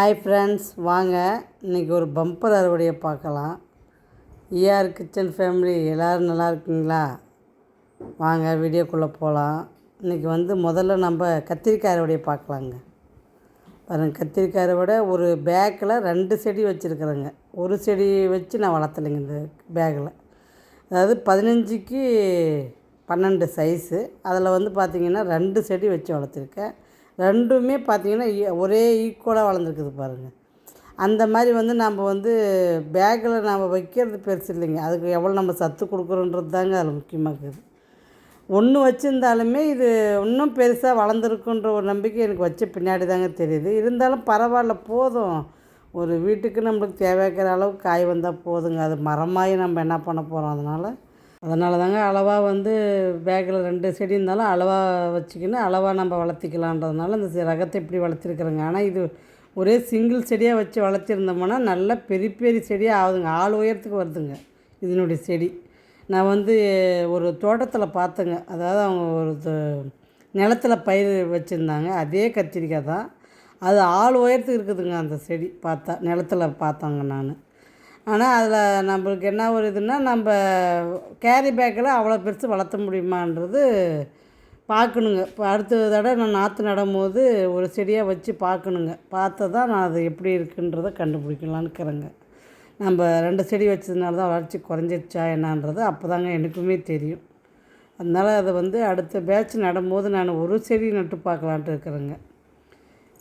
Hi friends வாங்க. இன்றைக்கி ஒரு பம்பர் அறுவடையை பார்க்கலாம். ஈஆர் கிச்சன் ஃபேமிலி எல்லோரும் நல்லா இருக்கீங்களா? வாங்க வீடியோக்குள்ளே போகலாம் இன்றைக்கி வந்து முதல்ல நம்ம கத்திரிக்காய் அறுவடையை பார்க்கலாங்க. பாருங்கள் கத்திரிக்காய் அறுவடை ஒரு பேக்கில் ரெண்டு செடி வச்சுருக்குறேங்க. ஒரு செடி வச்சு நான் வளர்த்தலைங்க இந்த பேக்கில் அதாவது பதினஞ்சுக்கு பன்னெண்டு சைஸு அதில் வந்து பார்த்திங்கன்னா ரெண்டு செடி வச்சு வளர்த்துருக்கேன். ரெண்டுமே பார்த்திங்கன்னா ஈ- ஒரே ஈக்குவலாக வளர்ந்துருக்குது பாருங்கள் அந்த மாதிரி வந்து நம்ம வந்து பேக்கில் நம்ம வைக்கிறது பெருசு இல்லைங்க. அதுக்கு எவ்வளோ நம்ம சத்து கொடுக்குறோன்றது தாங்க அதில் முக்கியமாக இருக்குது. ஒன்று வச்சுருந்தாலுமே இது இன்னும் பெருசாக வளர்ந்துருக்குன்ற ஒரு நம்பிக்கை எனக்கு வச்ச பின்னாடி தாங்க தெரியுது. இருந்தாலும் பரவாயில்ல போதும். ஒரு வீட்டுக்கு நம்மளுக்கு தேவைக்கிற அளவுக்கு காய் வந்தால் போதுங்க. அது மரமாகி நம்ம என்ன பண்ண போகிறோம் அதனால். அதனால தாங்க அளவாக வந்து பேக்கில் ரெண்டு செடி இருந்தாலும் அளவாக வச்சுக்கின்னு அளவாக நம்ம வளர்த்திக்கலான்றதுனால இந்த ரகத்தை இப்படி வளர்த்திருக்குறேங்க. ஆனால் இது ஒரே சிங்கிள் செடியாக வச்சு வளர்த்திருந்தோம்னா நல்ல பெரிய பெரிய செடியாக ஆகுதுங்க. ஆள் உயரத்துக்கு வருதுங்க இதனுடைய செடி. நான் வந்து ஒரு தோட்டத்தில் பார்த்தேங்க. அதாவது அவங்க ஒரு த- நிலத்துல பயிர் வச்சுருந்தாங்க. அதே கத்திரிக்காய் தான். அது ஆள் உயரத்துக்கு இருக்குதுங்க அந்த செடி பார்த்தா நிலத்துல பார்த்தாங்க நான். ஆனால் அதில் நம்மளுக்கு என்ன ஒரு இதுன்னா நம்ம கேரி பேக்கில் அவ்வளோ பெருசு வளர்த்த முடியுமான்றது பார்க்கணுங்க. இப்போ அடுத்த தடவை நான் நாற்று நடும்போது ஒரு செடியாக வச்சு பார்க்கணுங்க. பார்த்தா தான் நான் அது எப்படி இருக்குன்றதை கண்டுபிடிக்கலான்னு இருக்கிறேங்க. நம்ம ரெண்டு செடி வச்சதுனால தான் வளர்ச்சி குறைஞ்சிருச்சா என்னன்றது அப்போ தாங்க எனக்குமே தெரியும். அதனால் அதை வந்து அடுத்த பேட்ச் நடும்போது நான் ஒரு செடி நட்டு பார்க்கலான்ட்டு இருக்கிறேங்க.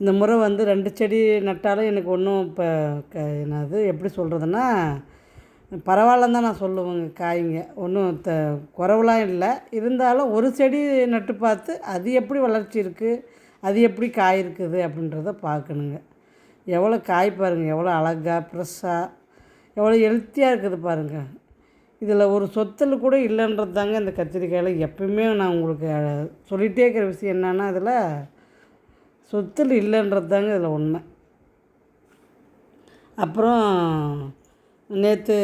இந்த முறை வந்து ரெண்டு செடி நட்டாலும் எனக்கு ஒன்றும் இப்போ க என்னது எப்படி சொல்கிறதுன்னா பரவாயில்லன்னு தான் நான் சொல்லுவேங்க காய்ங்க. ஒன்றும் த குறவுலாம் இல்லை. இருந்தாலும் ஒரு செடி நட்டு பார்த்து அது எப்படி வளர்ச்சி இருக்குது அது எப்படி காய் இருக்குது அப்படின்றத பார்க்கணுங்க. எவ்வளோ காய் பாருங்கள் எவ்வளோ அழகாக ஃப்ரெஷ்ஷாக எவ்வளோ ஹெல்த்தியாக இருக்குது பாருங்கள் இதில் ஒரு சொத்தில் கூட இல்லைன்றது தாங்க இந்த கத்திரிக்காயில் எப்பயுமே நான் உங்களுக்கு சொல்லிகிட்டே இருக்கிற விஷயம் என்னென்னா இதில் சுத்தல் இல்லைன்றது தாங்க இதில் உண்மை. அப்புறம் நேற்று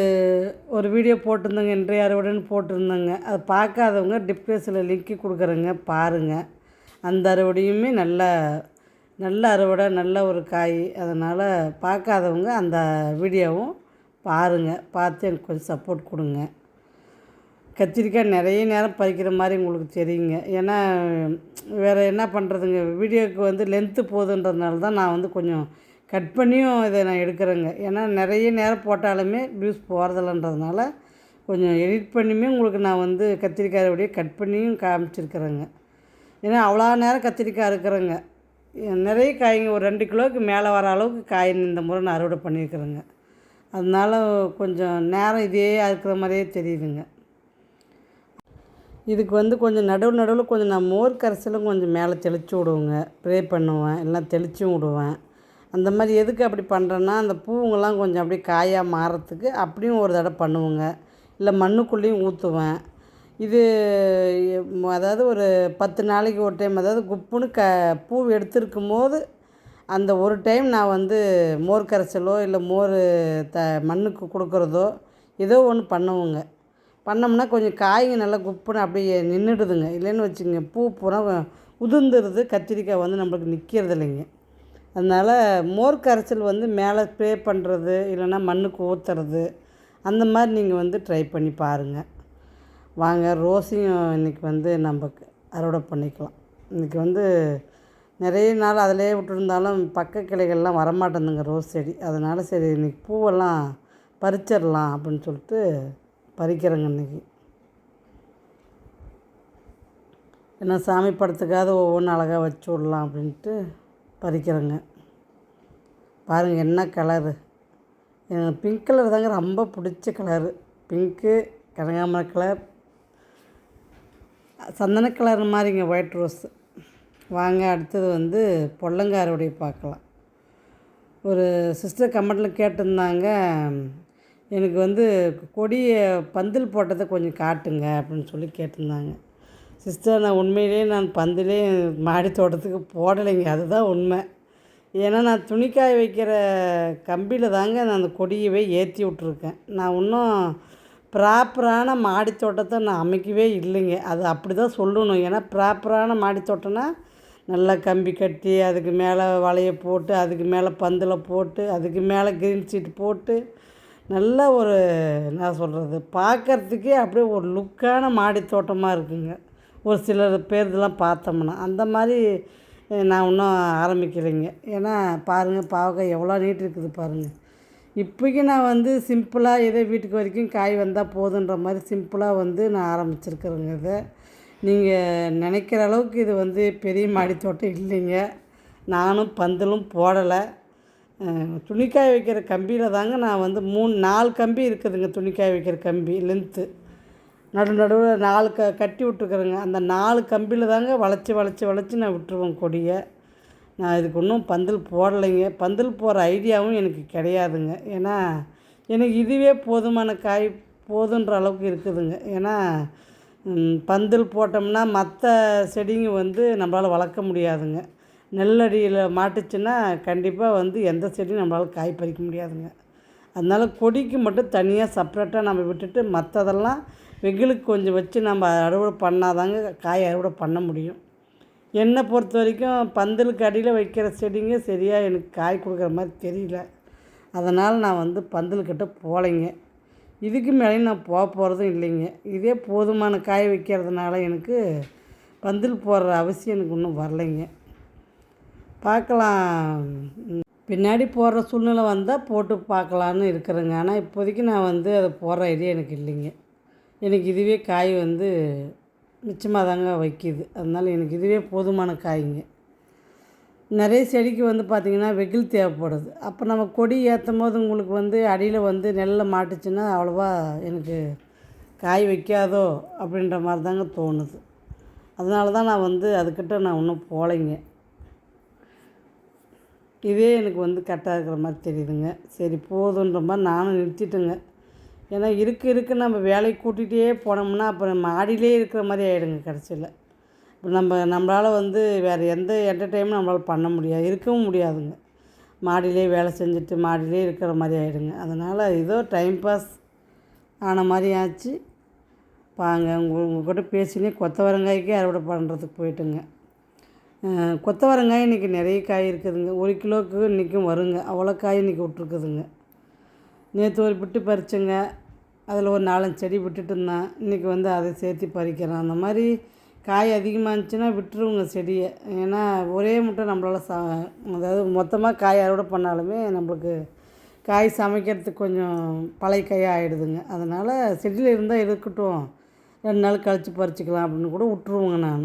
ஒரு வீடியோ போட்டிருந்தேங்க இன்றைய அறுவடைன்னு போட்டிருந்தேங்க. அது பார்க்காதவங்க டிப்ரெஸில் லிங்க்கு கொடுக்குறேங்க பாருங்கள் அந்த அறுவடையுமே நல்ல நல்ல அறுவடை நல்ல ஒரு காய். அதனால் பார்க்காதவங்க அந்த வீடியோவும் பாருங்கள் பார்த்து எனக்கு கொஞ்சம் சப்போர்ட் கொடுங்க. கத்திரிக்காய் நிறைய நேரம் பறிக்கிற மாதிரி உங்களுக்கு தெரியுங்க. ஏன்னா வேறு என்ன பண்ணுறதுங்க வீடியோக்கு வந்து லென்த்து போகுதுன்றதுனால தான் நான் வந்து கொஞ்சம் கட் பண்ணியும் இதை நான் எடுக்கிறேங்க. ஏன்னா நிறைய நேரம் போட்டாலுமே வியூஸ் போகிறதில்லன்றதுனால கொஞ்சம் எடிட் பண்ணியுமே உங்களுக்கு நான் வந்து கத்திரிக்காய் அப்படியே கட் பண்ணியும் காமிச்சிருக்கிறேங்க. ஏன்னா அவ்வளோ நேரம் கத்திரிக்காய் இருக்கிறேங்க நிறைய காய்ங்க ஒரு ரெண்டு கிலோவுக்கு மேலே வர அளவுக்கு காய் இந்த முறை நான் அறுவடை பண்ணியிருக்கிறேங்க. அதனால் கொஞ்சம் நேரம் இதே இருக்கிற மாதிரியே தெரியுதுங்க. இதுக்கு வந்து கொஞ்சம் நடுவு நடுவில் கொஞ்சம் நான் மோர் கரைசலும் கொஞ்சம் மேலே தெளித்து விடுவேங்க. ப்ரே பண்ணுவேன். எல்லாம் தெளிச்சும் விடுவேன். அந்த மாதிரி எதுக்கு அப்படி பண்ணுறேன்னா அந்த பூவுங்கெல்லாம் கொஞ்சம் அப்படியே காயாக மாறத்துக்கு அப்படியும் ஒரு தடவை பண்ணுவோங்க. இல்லை மண்ணுக்குள்ளேயும் ஊற்றுவேன். இது அதாவது ஒரு பத்து நாளைக்கு ஒரு டைம் அதாவது குப்புன்னு க பூ எடுத்துருக்கும் போது அந்த ஒரு டைம் நான் வந்து மோர் கரைசலோ இல்லை மோர் த மண்ணுக்கு கொடுக்குறதோ ஏதோ ஒன்று பண்ணுவோங்க. பண்ணோம்னா கொஞ்சம் காய்ங்க நல்லா குப்புன்னு அப்படியே நின்றுடுதுங்க. இல்லைன்னு வச்சுங்க பூ பூரா உதிர்ந்துருது. கத்திரிக்காய் வந்து நம்மளுக்கு நிற்கிறது இல்லைங்க அதனால் மோர் கரைச்சல் வந்து மேலே ஸ்ப்ரே பண்ணுறது இல்லைன்னா மண்ணுக்கு ஊற்றுறது அந்த மாதிரி நீங்கள் வந்து ட்ரை பண்ணி பாருங்கள் வாங்க ரோஸையும் இன்றைக்கி வந்து நம்ம அறுவடை பண்ணிக்கலாம். இன்றைக்கி வந்து நிறைய நாள் அதிலே விட்டுருந்தாலும் பக்க கிளைகள்லாம் வரமாட்டேந்துங்க ரோஸ் செடி. அதனால் சரி இன்றைக்கி பூவெல்லாம் பறிச்சிடலாம் அப்படின்னு சொல்லிட்டு பறிக்கிறேங்க இன்றைக்கி ஏன்னா சாமி படத்துக்காவது ஒவ்வொன்றும் அழகாக வச்சு விடலாம் அப்படின்ட்டு பறிக்கிறேங்க. பாருங்கள் என்ன கலரு. எனக்கு பிங்க் கலர் தாங்க ரொம்ப பிடிச்ச கலரு. பிங்க்கு கனகாமர கலர். சந்தன கலர் மாதிரிங்க ஒயிட் ரோஸ் வாங்க அடுத்தது வந்து பொள்ளங்காரோடைய பார்க்கலாம். ஒரு சிஸ்டர் கமெண்ட்டில் கேட்டிருந்தாங்க எனக்கு வந்து கொடியை பந்தல் போட்டதை கொஞ்சம் காட்டுங்க அப்படின்னு சொல்லி கேட்டிருந்தாங்க. சிஸ்டர் நான் உண்மையிலேயே நான் பந்தலே மாடி தோட்டத்துக்கு போடலைங்க. அதுதான் உண்மை. ஏன்னா நான் துணிக்காய வைக்கிற கம்பியில் தாங்க நான் அந்த கொடியவே ஏற்றி விட்ருக்கேன் நான் இன்னும் ப்ராப்பரான மாடி தோட்டத்தை நான் அமைக்கவே இல்லைங்க. அது அப்படி தான் சொல்லணும். ஏன்னா ப்ராப்பரான மாடி தோட்டம்னா நல்லா கம்பி கட்டி அதுக்கு மேலே வலையை போட்டு அதுக்கு மேலே பந்தில் போட்டு அதுக்கு மேலே க்ரீன் சீட் போட்டு நல்ல ஒரு என்ன சொல்கிறது பார்க்குறதுக்கே அப்படியே ஒரு லுக்கான மாடி தோட்டமாக இருக்குங்க. ஒரு சிலர் பேர்தெல்லாம் பார்த்தோம்னா அந்த மாதிரி நான் இன்னும் ஆரம்பிக்கலைங்க. ஏன்னா பாருங்கள் பாவக்காய் எவ்வளோ நீட் இருக்குது பாருங்கள் இப்போக்கி நான் வந்து சிம்பிளாக ஏதோ வீட்டுக்கு வரைக்கும் காய் வந்தால் போதுன்ற மாதிரி சிம்பிளாக வந்து நான் ஆரம்பிச்சிருக்கிறேங்க இதை. நீங்கள் நினைக்கிற அளவுக்கு இது வந்து பெரிய மாடி தோட்டம் இல்லைங்க. நானும் பந்தலும் போடலை. துணிக்காய வைக்கிற கம்பியில் தாங்க நான் வந்து மூணு நாலு கம்பி இருக்குதுங்க துணிக்காய வைக்கிற கம்பி லென்த்து நடு நடுவில் நாலு க கட்டி விட்டுருக்குறேங்க. அந்த நாலு கம்பியில் தாங்க வளைச்சி வளைச்சி வளைச்சி நான் விட்டுருவேன் கொடியை. நான் இதுக்கு ஒன்றும் பந்தல் போடலைங்க. பந்தல் போடுற ஐடியாவும் எனக்கு கிடையாதுங்க. ஏன்னா எனக்கு இதுவே போதுமான காய் போதுன்ற அளவுக்கு இருக்குதுங்க. ஏன்னா பந்தல் போட்டோம்னா மற்ற செடிங்க வந்து நம்மளால் வளர்க்க முடியாதுங்க. நெல்லடியில் மாட்டுச்சுன்னா கண்டிப்பாக வந்து எந்த செடியும் நம்மளால் காய் பறிக்க முடியாதுங்க. அதனால் கொடிக்கு மட்டும் தனியாக செப்ரேட்டாக நம்ம விட்டுட்டு மற்றதெல்லாம் வெயிலுக்கு கொஞ்சம் வச்சு நம்ம அறுவடை பண்ணாதாங்க காய் அறுவடை பண்ண முடியும். என்னை பொறுத்த வரைக்கும் பந்தலுக்கு அடியில் வைக்கிற செடிங்க சரியாக எனக்கு காய் கொடுக்குற மாதிரி தெரியல. அதனால் நான் வந்து பந்தல்கிட்ட போகலைங்க இதுக்கு மேலே நான் போக போகிறதும் இல்லைங்க. இதே போதுமான காய் வைக்கிறதுனால எனக்கு பந்தல் போடுற அவசியம் எனக்கு இன்னும் வரலைங்க. பார்க்கலாம். பின்னாடி போடுற சூழ்நிலை வந்தால் போட்டு பார்க்கலான்னு இருக்கிறேங்க. ஆனால் இப்போதைக்கு நான் வந்து அதை போடுற ஐடியா எனக்கு இல்லைங்க. எனக்கு இதுவே காய் வந்து மிச்சமாக தாங்க வைக்கிது. அதனால் எனக்கு இதுவே போதுமான காய்ங்க. நிறைய செடிக்கு வந்து பார்த்திங்கன்னா வெயில் தேவைப்படுது. அப்போ நம்ம கொடி ஏற்றும் போது உங்களுக்கு வந்து அடியில் வந்து நெல்லை மாட்டுச்சுன்னா அவ்வளோவா எனக்கு காய் வைக்காதோ அப்படின்ற மாதிரி தாங்க தோணுது. அதனால தான் நான் வந்து அதுக்கிட்ட நான் இன்னும் போகலைங்க. இதே எனக்கு வந்து கரெக்டாக இருக்கிற மாதிரி தெரியுதுங்க. சரி போதுன்ற மாதிரி நானும் நிறுத்திட்டேங்க. ஏன்னா இருக்க இருக்க நம்ம வேலைக்கு கூட்டிகிட்டே போனோம்னா அப்புறம் மாடியிலே இருக்கிற மாதிரி ஆகிடுங்க கடைசியில். இப்போ நம்ம நம்மளால் வந்து வேறு எந்த என்டர்டெயின்மெண்ட் நம்மளால் பண்ண முடியாது இருக்கவும் முடியாதுங்க. மாடியிலே வேலை செஞ்சுட்டு மாடியிலே இருக்கிற மாதிரி ஆகிடுங்க அதனால் ஏதோ டைம் பாஸ் ஆன மாதிரி ஆச்சு. பாங்க உங்கள் உங்கள்கிட்ட பேசினே கொத்தவரங்காய்க்கே அறுவடை பண்ணுறதுக்கு போயிட்டுங்க. கொத்தவரங்காய் இன்றைக்கி நிறைய காய் இருக்குதுங்க. ஒரு கிலோவுக்கு இன்றைக்கும் வருங்க. அவ்வளோ காய் இன்றைக்கி விட்ருக்குதுங்க நேற்று ஒரு பிட்டு பறிச்சேங்க. அதில் ஒரு நாலஞ்சு செடி விட்டுட்டு இருந்தேன் இன்றைக்கி வந்து அதை சேர்த்து பறிக்கிறேன். அந்த மாதிரி காய் அதிகமாக இருந்துச்சுன்னா விட்டுருவோங்க செடியை. ஏன்னா ஒரே முட்டை நம்மளால் சா அதாவது மொத்தமாக காய் அறுவடை பண்ணாலுமே நம்மளுக்கு காய் சமைக்கிறதுக்கு கொஞ்சம் பழைய காயாக ஆகிடுதுங்க அதனால் செடியில் இருந்தால் இருக்கட்டும். ரெண்டு நாள் கழித்து பறிச்சுக்கலாம் அப்படின்னு கூட விட்ருவோங்க நான்.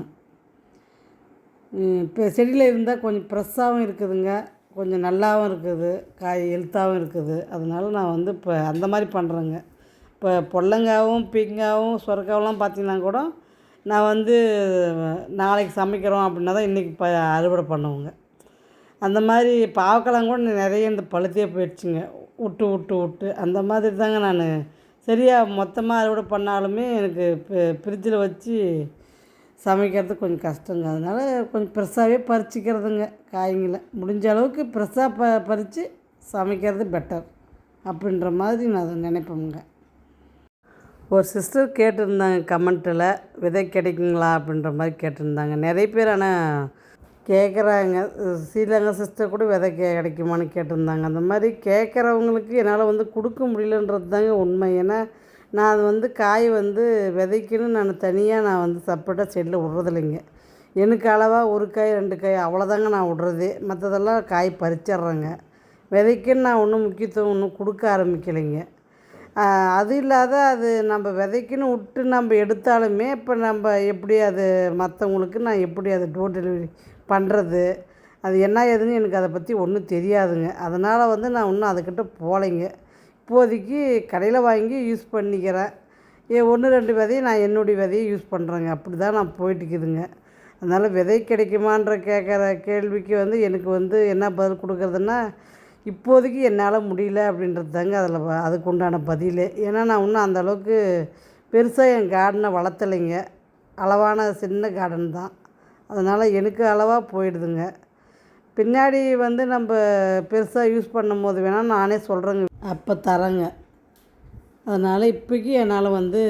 இப்போ செடியில் இருந்தால் கொஞ்சம் ஃப்ரெஷ்ஷாகவும் இருக்குதுங்க. கொஞ்சம் நல்லாவும் இருக்குது. காய் ஹெல்த்தாகவும் இருக்குது. அதனால நான் வந்து இப்போ அந்த மாதிரி பண்ணுறேங்க இப்போ பொல்லங்காவும் பீங்காவும் சுரக்காவெலாம் பார்த்தீங்கன்னா கூட நான் வந்து நாளைக்கு சமைக்கிறோம் அப்படின்னா தான் இன்றைக்கி இப்போ அறுவடை பண்ணுவோங்க. அந்த மாதிரி பாவக்கெல்லாம் கூட நிறைய இந்த பழுத்தே போயிடுச்சுங்க. விட்டு விட்டு விட்டு அந்த மாதிரி தாங்க நான். சரியாக மொத்தமாக அறுவடை பண்ணாலுமே எனக்கு ஃப்ரிட்ஜில் வச்சு சமைக்கிறது கொஞ்சம் கஷ்டங்க. அதனால் கொஞ்சம் ஃப்ரெஷ்ஷாகவே பறிச்சிக்கிறதுங்க காய்ங்களை. முடிஞ்ச அளவுக்கு ஃப்ரெஷ்ஷாக ப பறித்து சமைக்கிறது பெட்டர் அப்படின்ற மாதிரி நான் அதை நினைப்பேங்க ஒரு சிஸ்டர் கேட்டிருந்தாங்க கமெண்ட்டில் விதை கிடைக்குங்களா? அப்படின்ற மாதிரி கேட்டிருந்தாங்க. நிறைய பேர் ஆனால் கேட்குறாங்க ஸ்ரீலங்கா சிஸ்டர் கூட விதை கே கிடைக்குமான்னு கேட்டிருந்தாங்க. அந்த மாதிரி கேட்குறவங்களுக்கு என்னால் வந்து கொடுக்க முடியலன்றது தாங்க உண்மை. ஏன்னா நான் அது வந்து காய் வந்து விதைக்குன்னு நான் தனியாக நான் வந்து செப்பரேட்டாக செடியில் விட்றதில்லைங்க. எனக்கு அளவாக ஒரு காய் ரெண்டு காய் அவ்வளோதாங்க நான் விட்றதே. மற்றதெல்லாம் காய் பறிச்சிட்றேங்க. விதைக்குன்னு நான் ஒன்றும் முக்கியத்துவம் ஒன்றும் கொடுக்க ஆரம்பிக்கலைங்க. அது இல்லாத அது நம்ம விதைக்குன்னு விட்டு நம்ம எடுத்தாலுமே இப்போ நம்ம எப்படி அது மற்றவங்களுக்கு நான் எப்படி அது டோர் டெலிவரி பண்ணுறது அது என்ன ஏதுன்னு எனக்கு அதை பற்றி ஒன்றும் தெரியாதுங்க. அதனால் வந்து நான் இன்னும் அதுக்கிட்ட போகலைங்க. இப்போதைக்கு கடையில் வாங்கி யூஸ் பண்ணிக்கிறேன். ஏ ஒன்று ரெண்டு விதையை நான் என்னுடைய விதையை யூஸ் பண்ணுறேங்க அப்படி தான் நான் போயிட்டுக்குதுங்க அதனால் விதை கிடைக்குமான்ற கேட்குற கேள்விக்கு வந்து எனக்கு வந்து என்ன பதில் கொடுக்குறதுன்னா இப்போதைக்கு என்னால் முடியல அப்படின்றது தாங்க அதில் அதுக்கு உண்டான பதில். ஏன்னா நான் இன்னும் அந்தளவுக்கு பெருசாக என் கார்டனை வளர்த்தலைங்க. அளவான சின்ன கார்டன் தான். அதனால் எனக்கு அளவாக போயிடுதுங்க. பின்னாடி வந்து நம்ம பெருசாக யூஸ் பண்ணும் போது வேணால் நானே சொல்கிறேங்க அப்போ தரேங்க. அதனால் இப்போக்கி என்னால் வந்து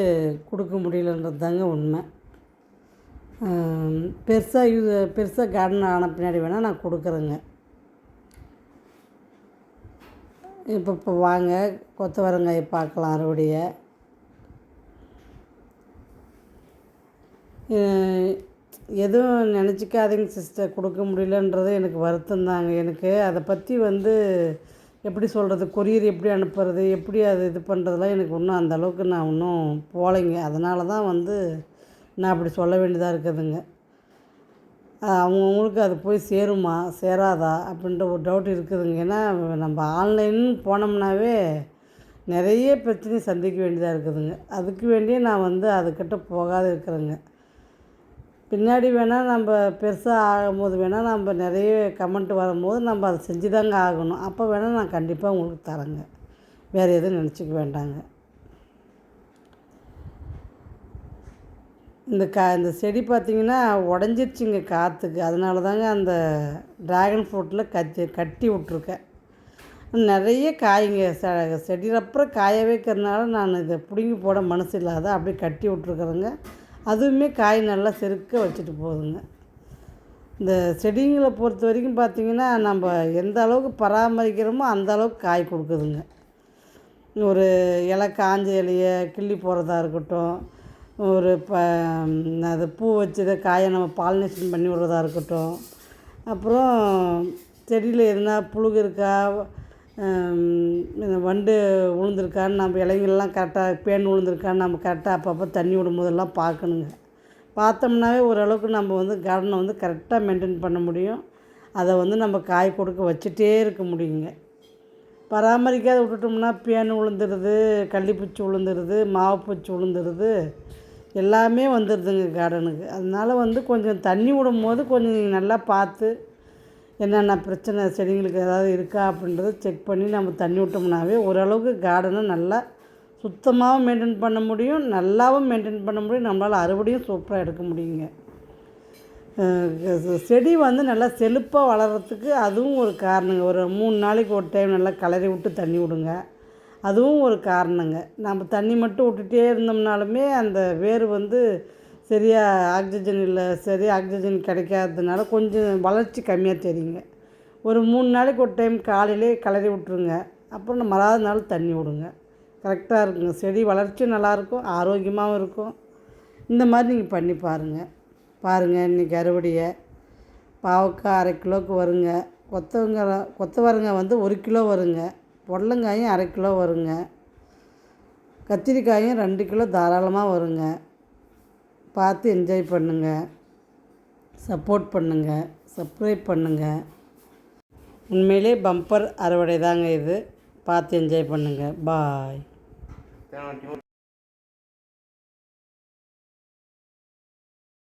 கொடுக்க முடியலன்றது தாங்க உண்மை. பெருசாக யூ பெருசாக கார்டன் ஆன பின்னாடி வேணால் நான் கொடுக்குறேங்க. இப்போ இப்போ வாங்க கொத்தவரங்காய் பார்க்கலாம் அறுவடையை. எதுவும் நினச்சிக்காதீங்க சிஸ்டர் கொடுக்க முடியலன்றது எனக்கு வருத்தம் தாங்க எனக்கு அதை பற்றி வந்து எப்படி சொல்கிறது கொரியர் எப்படி அனுப்புறது எப்படி அது இது பண்ணுறதுலாம் எனக்கு இன்னும் அந்த அளவுக்கு நான் இன்னும் போகலைங்க அதனால தான் வந்து நான் அப்படி சொல்ல வேண்டியதாக இருக்குதுங்க. அவங்கவுங்களுக்கு அது போய் சேருமா சேராதா அப்படின்ற ஒரு டவுட் இருக்குதுங்க. ஏன்னா நம்ம ஆன்லைன் போனோம்னாவே நிறைய பிரச்சனையை சந்திக்க வேண்டியதாக இருக்குதுங்க. அதுக்கு வேண்டியே நான் வந்து அதுக்கிட்ட போகாத இருக்கிறேங்க. பின்னாடி வேணால் நம்ம பெருசாக ஆகும்போது வேணால் நம்ம நிறைய கமெண்ட் வரும்போது நம்ம அதை செஞ்சு தாங்க ஆகணும். அப்போ வேணால் நான் கண்டிப்பாக உங்களுக்கு தரேங்க. வேறு எதுவும் நினச்சிக்க வேண்டாங்க. இந்த கா இந்த செடி பார்த்திங்கன்னா உடஞ்சிருச்சுங்க காற்றுக்கு அதனால தாங்க அந்த ட்ராகன் ஃப்ரூட்டில் கத்தி கட்டி விட்ருக்கேன் நிறைய காய்ங்க. ச செடியப்புறம் காய வைக்கிறதுனால நான் இதை பிடுங்கி போட மனசு இல்லாத அப்படியே கட்டி விட்ருக்குறேங்க அதுவுமே காய் நல்லா செருக்க வச்சுட்டு போகுதுங்க. இந்த செடிங்களை பொறுத்த வரைக்கும் பார்த்திங்கன்னா நம்ம எந்த அளவுக்கு பராமரிக்கிறோமோ அந்த அளவுக்கு காய் கொடுக்குதுங்க. ஒரு இலை காஞ்ச இலையை கிள்ளி போடுறதா இருக்கட்டும் ஒரு ப அது பூ வச்சத காயை நம்ம பாலினேஷன் பண்ணி விடுறதா இருக்கட்டும். அப்புறம் செடியில் எதுனா புழுகு இருக்கா வண்டு விழுந்துருக்கான்னு நம்ம இலைங்கள்லாம் கரெக்டாக பேன் விழுந்துருக்கான்னு நம்ம கரெக்டாக அப்பப்போ தண்ணி விடும்போதெல்லாம் பார்க்கணுங்க. பார்த்தோம்னாவே ஓரளவுக்கு நம்ம வந்து கார்டனை வந்து கரெக்டாக மெயின்டைன் பண்ண முடியும். அதை வந்து நம்ம காய் கொடுக்க வச்சுட்டே இருக்க முடியுங்க. பராமரிக்காத விட்டுட்டோம்னா பேன் விழுந்துடுது கள்ளிப்பூச்சி விழுந்துருது மாவுப்பூச்சி விழுந்துடுது எல்லாமே வந்துடுதுங்க கார்டனுக்கு அதனால் வந்து கொஞ்சம் தண்ணி விடும் போது கொஞ்சம் நீங்கள் நல்லா பார்த்து என்னென்ன பிரச்சனை செடிங்களுக்கு ஏதாவது இருக்கா அப்படின்றத செக் பண்ணி நம்ம தண்ணி விட்டோம்னாவே ஓரளவுக்கு கார்டனை நல்லா சுத்தமாகவும் மெயின்டைன் பண்ண முடியும் நல்லாவும் மெயின்டைன் பண்ண முடியும். நம்மளால் அறுவடையும் சூப்பராக எடுக்க முடியுங்க. செடி வந்து நல்லா செழிப்பாக வளர்கிறதுக்கு அதுவும் ஒரு காரணங்க. ஒரு மூணு நாளைக்கு ஒரு டைம் நல்லா கலரி விட்டு தண்ணி விடுங்க. அதுவும் ஒரு காரணங்க. நம்ம தண்ணி மட்டும் விட்டுட்டே இருந்தோம்னாலுமே அந்த வேர் வந்து சரியாக ஆக்சிஜன் இல்லை சரியாக ஆக்சிஜன் கிடைக்காததுனால கொஞ்சம் வளர்ச்சி கம்மியாக தெரியுங்க. ஒரு மூணு நாளைக்கு ஒரு டைம் காலையிலே கிளறி விட்ருங்க அப்புறம் மறாத நாள் தண்ணி விடுங்க. கரெக்டாக இருக்குங்க. செடி வளர்ச்சியும் நல்லாயிருக்கும் ஆரோக்கியமாகவும் இருக்கும். இந்த மாதிரி நீங்கள் பண்ணி பாருங்கள் பாருங்கள் இன்றைக்கி அறுவடையை. பாவக்காய் அரை கிலோவுக்கு வருங்க. கொத்தவங்க கொத்தவரங்காய் வந்து ஒரு கிலோ வருங்க. புடலங்காயும் அரை கிலோ வருங்க. கத்திரிக்காயும் ரெண்டு கிலோ தாராளமாக வருங்க. பார்த்து என்ஜாய் பண்ணுங்கள் சப்போர்ட் பண்ணுங்கள் சப்ஸ்கிரைப் பண்ணுங்கள் உண்மையிலே பம்பர் அறுவடை தாங்க இது. பார்த்து என்ஜாய் பண்ணுங்கள் பாய்